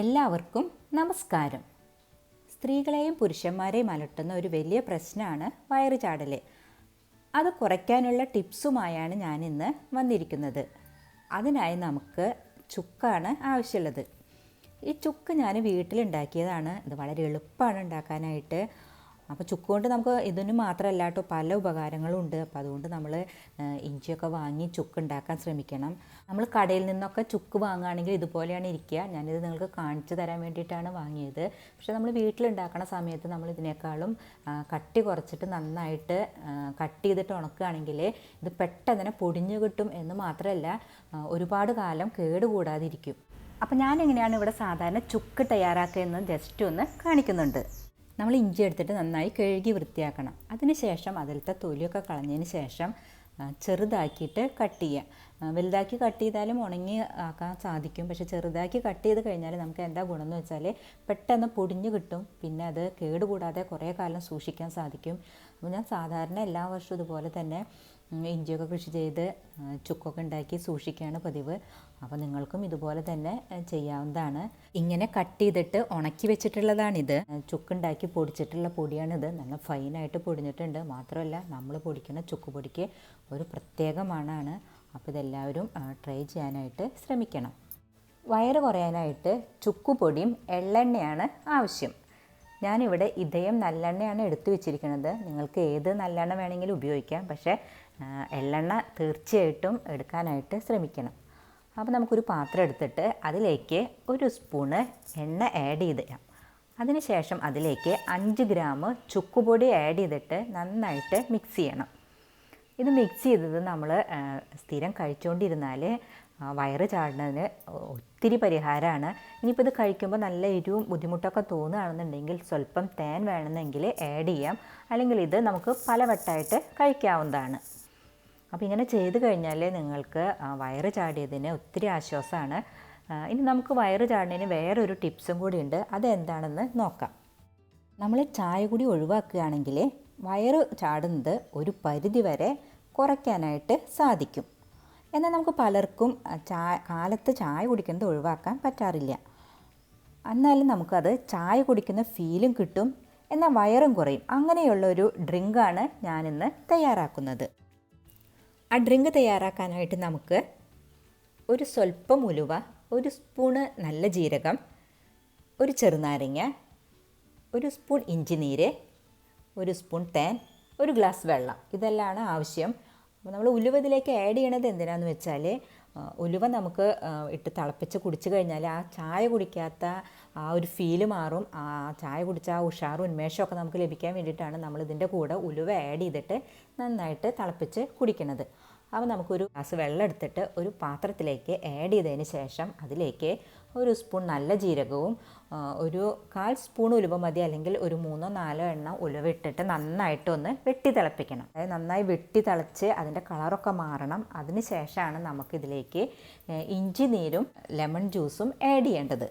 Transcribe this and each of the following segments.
എല്ലാവർക്കും നമസ്കാരം. സ്ത്രീകളെയും പുരുഷന്മാരെയും അലട്ടുന്ന ഒരു വലിയ പ്രശ്നമാണ് വയറ് ചാടൽ അത് കുറയ്ക്കാനുള്ള ടിപ്സുമായാണ് ഞാൻ ഇന്ന് വന്നിരിക്കുന്നത്. അതിനായി നമുക്ക് ചുക്കാണ് ആവശ്യമുള്ളത്. ഈ ചുക്ക് ഞാൻ വീട്ടിലുണ്ടാക്കിയതാണ്. ഇത് വളരെ എളുപ്പമാണ് ഉണ്ടാക്കാനായിട്ട്. അപ്പോൾ ചുക്ക് കൊണ്ട് നമുക്ക് ഇതിന് മാത്രമല്ല കേട്ടോ. പല ഉപകാരങ്ങളും ഉണ്ട് അപ്പോൾ അതുകൊണ്ട് നമ്മൾ ഇഞ്ചിയൊക്കെ വാങ്ങി ചുക്ക് ഉണ്ടാക്കാൻ ശ്രമിക്കണം. നമ്മൾ കടയിൽ നിന്നൊക്കെ ചുക്ക് വാങ്ങുകയാണെങ്കിൽ ഇതുപോലെയാണ് ഇരിക്കുക. ഞാനിത് നിങ്ങൾക്ക് കാണിച്ചു തരാൻ വേണ്ടിയിട്ടാണ് വാങ്ങിയത്. പക്ഷേ നമ്മൾ വീട്ടിലുണ്ടാക്കുന്ന സമയത്ത് നമ്മൾ ഇതിനേക്കാളും കട്ടി കുറച്ചിട്ട് നന്നായിട്ട് കട്ട് ചെയ്തിട്ട് ഉണക്കുകയാണെങ്കിൽ ഇത് പെട്ടെന്ന് തന്നെ പൊടിഞ്ഞു കിട്ടും എന്ന് മാത്രമല്ല ഒരുപാട് കാലം കേടുകൂടാതിരിക്കും. അപ്പോൾ ഞാൻ എങ്ങനെയാണ് ഇവിടെ സാധാരണ ചുക്ക് തയ്യാറാക്കുക എന്ന് ജസ്റ്റ് ഒന്ന് കാണിക്കുന്നുണ്ട്. നമ്മൾ ഇഞ്ചി എടുത്തിട്ട് നന്നായി കഴുകി വൃത്തിയാക്കണം. അതിനുശേഷം അതിലത്തെ തൊലിയൊക്കെ കളഞ്ഞതിന് ശേഷം ചെറുതാക്കിയിട്ട് കട്ട് ചെയ്യുക. വലുതാക്കി കട്ട് ചെയ്താലും ഉണങ്ങി ആക്കാൻ സാധിക്കും. പക്ഷേ ചെറുതാക്കി കട്ട് ചെയ്ത് കഴിഞ്ഞാൽ നമുക്ക് എന്താ ഗുണം എന്ന് വെച്ചാൽ പെട്ടെന്ന് പൊടിഞ്ഞു കിട്ടും. പിന്നെ അത് കേടുകൂടാതെ കുറേ കാലം സൂക്ഷിക്കാൻ സാധിക്കും. അപ്പോൾ ഞാൻ സാധാരണ എല്ലാ വർഷവും ഇതുപോലെ തന്നെ ഇഞ്ചിയൊക്കെ കൃഷി ചെയ്ത് ചുക്കൊക്കെ ഉണ്ടാക്കി സൂക്ഷിക്കുകയാണ് പതിവ്. അപ്പോൾ നിങ്ങൾക്കും ഇതുപോലെ തന്നെ ചെയ്യാവുന്നതാണ്. ഇങ്ങനെ കട്ട് ചെയ്തിട്ട് ഉണക്കി വെച്ചിട്ടുള്ളതാണിത്. ചുക്കുണ്ടാക്കി പൊടിച്ചിട്ടുള്ള പൊടിയാണിത്. നല്ല ഫൈനായിട്ട് പൊടിഞ്ഞിട്ടുണ്ട്. മാത്രമല്ല നമ്മൾ പൊടിക്കുന്ന ചുക്ക് പൊടിക്ക് ഒരു പ്രത്യേക മണമാണ് അപ്പോൾ ഇതെല്ലാവരും ട്രൈ ചെയ്യാനായിട്ട് ശ്രമിക്കണം. വയറ് കുറയാനായിട്ട് ചുക്കുപൊടിയും എള്ളെണ്ണയാണ് ആവശ്യം. ഞാനിവിടെ ഇതയം നല്ലെണ്ണയാണ് എടുത്തു വെച്ചിരിക്കുന്നത്. നിങ്ങൾക്ക് ഏത് നല്ലെണ്ണ വേണമെങ്കിലും ഉപയോഗിക്കാം. പക്ഷേ എള്ളെണ്ണ തീർച്ചയായിട്ടും എടുക്കാനായിട്ട് ശ്രമിക്കണം. അപ്പോൾ നമുക്കൊരു പാത്രം എടുത്തിട്ട് അതിലേക്ക് ഒരു സ്പൂണ് എണ്ണ ആഡ് ചെയ്ത് തരാം അതിനുശേഷം അതിലേക്ക് അഞ്ച് ഗ്രാം ചുക്കുപൊടി ആഡ് ചെയ്തിട്ട് നന്നായിട്ട് മിക്സ് ചെയ്യണം. ഇത് മിക്സ് ചെയ്തത് നമ്മൾ സ്ഥിരം കഴിച്ചുകൊണ്ടിരുന്നാൽ വയറ് ചാടുന്നതിന് ഒത്തിരി പരിഹാരമാണ്. ഇനിയിപ്പോൾ ഇത് കഴിക്കുമ്പോൾ നല്ല എരിവും ബുദ്ധിമുട്ടൊക്കെ തോന്നുകയാണെന്നുണ്ടെങ്കിൽ സ്വല്പം തേൻ വേണമെന്നെങ്കിൽ ആഡ് ചെയ്യാം. അല്ലെങ്കിൽ ഇത് നമുക്ക് പലവട്ടമായിട്ട് കഴിക്കാവുന്നതാണ്. അപ്പോൾ ഇങ്ങനെ ചെയ്ത് കഴിഞ്ഞാൽ നിങ്ങൾക്ക് വയറ് ചാടിയതിന് ഒത്തിരി ആശ്വാസമാണ്. ഇനി നമുക്ക് വയറ് ചാടുന്നതിന് വേറൊരു ടിപ്സും കൂടി കൂടിയുണ്ട് അതെന്താണെന്ന് നോക്കാം. നമ്മൾ ചായ കൂടി ഒഴിവാക്കുകയാണെങ്കിൽ വയറ് ചാടുന്നത് ഒരു പരിധി വരെ കുറയ്ക്കാനായിട്ട് സാധിക്കും. എന്നാൽ നമുക്ക് പലർക്കും ചായ കാലത്ത് ചായ കുടിക്കുന്നത് ഒഴിവാക്കാൻ പറ്റാറില്ല. എന്നാലും നമുക്കത് ചായ കുടിക്കുന്ന ഫീലും കിട്ടും എന്നാൽ വയറും കുറയും. അങ്ങനെയുള്ള ഒരു ഡ്രിങ്കാണ് ഞാനിന്ന് തയ്യാറാക്കുന്നത്. ആ ഡ്രിങ്ക് തയ്യാറാക്കാനായിട്ട് നമുക്ക് ഒരു സ്വല്പം ഉലുവ ഒരു സ്പൂണ് നല്ല ജീരകം ഒരു ചെറുനാരങ്ങ ഒരു സ്പൂൺ ഇഞ്ചി നീര് ഒരു സ്പൂൺ തേൻ ഒരു ഗ്ലാസ് വെള്ളം. ഇതെല്ലാമാണ് ആവശ്യം. അപ്പോൾ നമ്മൾ ഉലുവ ഇതിലേക്ക് ആഡ് ചെയ്യണത് എന്തിനാന്ന് വെച്ചാൽ ഉലുവ നമുക്ക് ഇട്ട് തിളപ്പിച്ച് കുടിച്ചു കഴിഞ്ഞാൽ ആ ചായ കുടിക്കാത്ത ആ ഒരു ഫീൽ മാറും. ആ ചായ കുടിച്ച ആ ഉഷാറും ഉന്മേഷമൊക്കെ നമുക്ക് ലഭിക്കാൻ വേണ്ടിയിട്ടാണ് നമ്മൾ ഇതിന്റെ കൂടെ ഉലുവ ആഡ് ചെയ്തിട്ട് നന്നായിട്ട് തിളപ്പിച്ച് കുടിക്കുന്നത് അപ്പോൾ നമുക്കൊരു ഗ്ലാസ് വെള്ളം എടുത്തിട്ട് ഒരു പാത്രത്തിലേക്ക് ആഡ് ചെയ്തതിന് ശേഷം അതിലേക്ക് ഒരു സ്പൂൺ നല്ല ജീരകവും ഒരു കാൽ സ്പൂൺ ഉലുവ മതി അല്ലെങ്കിൽ ഒരു മൂന്നോ നാലോ എണ്ണ ഉലുവ ഇട്ടിട്ട് നന്നായിട്ടൊന്ന് വെട്ടി തിളപ്പിക്കണം. അതായത് നന്നായി വെട്ടി തിളച്ച് അതിന്റെ കളറൊക്കെ മാറണം. അതിന് ശേഷമാണ് നമുക്കിതിലേക്ക് ഇഞ്ചി നീരും ലെമൺ ജ്യൂസും ആഡ് ചെയ്യേണ്ടത്.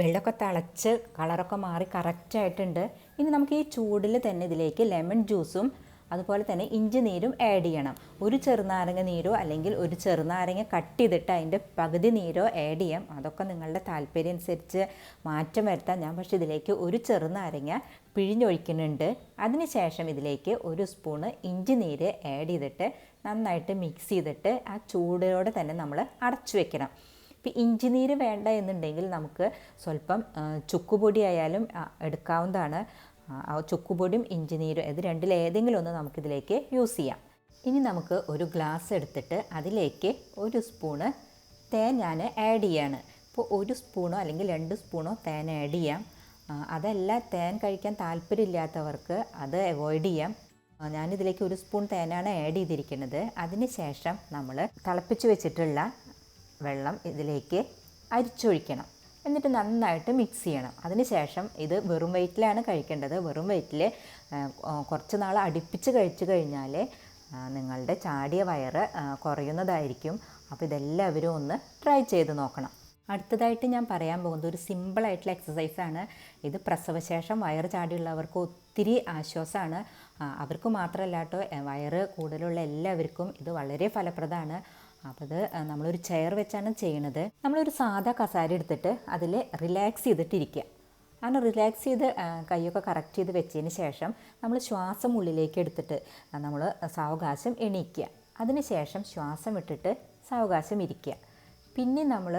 വെള്ളമൊക്കെ തിളച്ച് കളറൊക്കെ മാറി കറക്റ്റായിട്ടുണ്ട് ഇനി നമുക്ക് ഈ ചൂടിൽ തന്നെ ഇതിലേക്ക് ലെമൺ ജ്യൂസും അതുപോലെ തന്നെ ഇഞ്ചി നീരും ആഡ് ചെയ്യണം. ഒരു ചെറുനാരങ്ങ നീരോ അല്ലെങ്കിൽ ഒരു ചെറുനാരങ്ങ കട്ട് ചെയ്തിട്ട് അതിന്റെ പകുതി നീരോ ആഡ് ചെയ്യാം. അതൊക്കെ നിങ്ങളുടെ താല്പര്യം അനുസരിച്ച് മാറ്റം വരുത്താം. ഞാൻ പക്ഷേ ഇതിലേക്ക് ഒരു ചെറുനാരങ്ങ പിഴിഞ്ഞൊഴിക്കുന്നുണ്ട്. അതിനുശേഷം ഇതിലേക്ക് ഒരു സ്പൂണ് ഇഞ്ചി നീര് ആഡ് ചെയ്തിട്ട് നന്നായിട്ട് മിക്സ് ചെയ്തിട്ട് ആ ചൂടോടെ തന്നെ നമ്മൾ അടച്ചു വെക്കണം. ഇപ്പം ഇഞ്ചി നീര് വേണ്ട എന്നുണ്ടെങ്കിൽ നമുക്ക് സ്വല്പം ചുക്കുപൊടി ആയാലും എടുക്കാവുന്നതാണ്. ചുക്കുപൊടിയും ഇഞ്ചി നീരും ഇത് രണ്ടിൽ ഏതെങ്കിലും ഒന്ന് നമുക്കിതിലേക്ക് യൂസ് ചെയ്യാം. ഇനി നമുക്ക് ഒരു ഗ്ലാസ് എടുത്തിട്ട് അതിലേക്ക് ഒരു സ്പൂണ് തേൻ ഞാൻ ആഡ് ചെയ്യാണ്. ഇപ്പോൾ ഒരു സ്പൂണോ അല്ലെങ്കിൽ രണ്ട് സ്പൂണോ തേൻ ആഡ് ചെയ്യാം. അതല്ല തേൻ കഴിക്കാൻ താല്പര്യമില്ലാത്തവർക്ക് അത് അവോയ്ഡ് ചെയ്യാം. ഞാനിതിലേക്ക് ഒരു സ്പൂൺ തേനാണ് ആഡ് ചെയ്തിരിക്കുന്നത്. അതിന് ശേഷം നമ്മൾ തിളപ്പിച്ച് വെച്ചിട്ടുള്ള വെള്ളം ഇതിലേക്ക് അരിച്ചൊഴിക്കണം. എന്നിട്ട് നന്നായിട്ട് മിക്സ് ചെയ്യണം. അതിനുശേഷം ഇത് വെറും വെയിറ്റിലാണ് കഴിക്കേണ്ടത്. വെറും വെയിറ്റിൽ കുറച്ച് നാൾ അടുപ്പിച്ച് കഴിച്ചു കഴിഞ്ഞാൽ നിങ്ങളുടെ ചാടിയ വയറ് കുറയുന്നതായിരിക്കും. അപ്പോൾ ഇതെല്ലാവരും ഒന്ന് ട്രൈ ചെയ്ത് നോക്കണം. അടുത്തതായിട്ട് ഞാൻ പറയാൻ പോകുന്നത് ഒരു സിമ്പിളായിട്ടുള്ള എക്സസൈസാണ് ഇത് പ്രസവശേഷം വയറ് ചാടിയുള്ളവർക്ക് ഒത്തിരി ആശ്വാസമാണ്. അവർക്ക് മാത്രമല്ല കേട്ടോ വയറ് കൂടുതലുള്ള എല്ലാവർക്കും ഇത് വളരെ ഫലപ്രദമാണ്. അപ്പോൾ ആ, നമ്മളൊരു ചെയർ വെച്ചാണ് ചെയ്യണത്. നമ്മളൊരു സാധാ കസാര എടുത്തിട്ട് അതിൽ റിലാക്സ് ചെയ്തിട്ടിരിക്കുക അങ്ങനെ റിലാക്സ് ചെയ്ത് കൈയൊക്കെ കറക്റ്റ് ചെയ്ത് വെച്ചതിന് ശേഷം നമ്മൾ ശ്വാസം ഉള്ളിലേക്ക് എടുത്തിട്ട് നമ്മൾ സാവകാശം എണീക്കുക അതിന് ശേഷം ശ്വാസം വിട്ടിട്ട് സാവകാശം ഇരിക്കുക പിന്നെ നമ്മൾ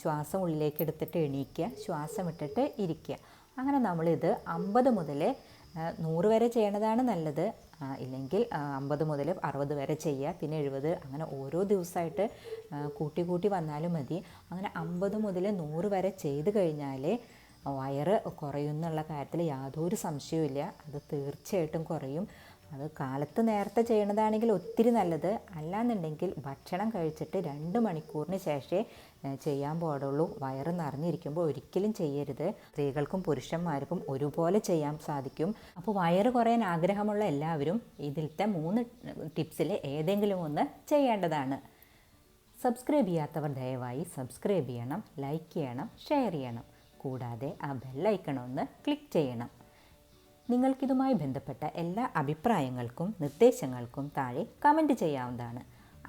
ശ്വാസം ഉള്ളിലേക്ക് എടുത്തിട്ട് എണീക്കുക ശ്വാസം ഇട്ടിട്ട് ഇരിക്കുക അങ്ങനെ നമ്മളിത് അമ്പത് മുതൽ നൂറ് വരെ ചെയ്യണതാണ് നല്ലത്. ഇല്ലെങ്കിൽ അമ്പത് മുതൽ അറുപത് വരെ ചെയ്യുക പിന്നെ എഴുപത് അങ്ങനെ ഓരോ ദിവസമായിട്ട് കൂട്ടി കൂട്ടി വന്നാലും മതി. അങ്ങനെ അമ്പത് മുതൽ നൂറ് വരെ ചെയ്ത് കഴിഞ്ഞാൽ വയറ് കുറയുന്നുള്ള കാര്യത്തിൽ യാതൊരു സംശയവുമില്ല. അത് തീർച്ചയായിട്ടും കുറയും. അത് കാലത്ത് നേരത്തെ ചെയ്യണതാണെങ്കിൽ ഒത്തിരി നല്ലത്. അല്ലാന്നുണ്ടെങ്കിൽ ഭക്ഷണം കഴിച്ചിട്ട് രണ്ട് മണിക്കൂറിന് ശേഷമേ ചെയ്യാൻ പാടുള്ളൂ. വയറ് നിറഞ്ഞിരിക്കുമ്പോൾ ഒരിക്കലും ചെയ്യരുത്. സ്ത്രീകൾക്കും പുരുഷന്മാർക്കും ഒരുപോലെ ചെയ്യാൻ സാധിക്കും. അപ്പോൾ വയറ് കുറയാൻ ആഗ്രഹമുള്ള എല്ലാവരും ഇതിലത്തെ മൂന്ന് ടിപ്സിൽ ഏതെങ്കിലും ഒന്ന് ചെയ്യേണ്ടതാണ്. സബ്സ്ക്രൈബ് ചെയ്യാത്തവർ ദയവായി സബ്സ്ക്രൈബ് ചെയ്യണം ലൈക്ക് ചെയ്യണം ഷെയർ ചെയ്യണം. കൂടാതെ ആ ബെല്ലൈക്കൺ ഒന്ന് ക്ലിക്ക് ചെയ്യണം. നിങ്ങൾക്കിതുമായി ബന്ധപ്പെട്ട എല്ലാ അഭിപ്രായങ്ങൾക്കും നിർദ്ദേശങ്ങൾക്കും താഴെ കമന്റ് ചെയ്യാവുന്നതാണ്.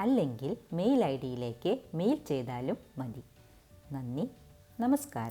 അല്ലെങ്കിൽ മെയിൽ ഐ ഡിയിലേക്ക് മെയിൽ ചെയ്താലും മതി. നന്ദി. നമസ്കാരം.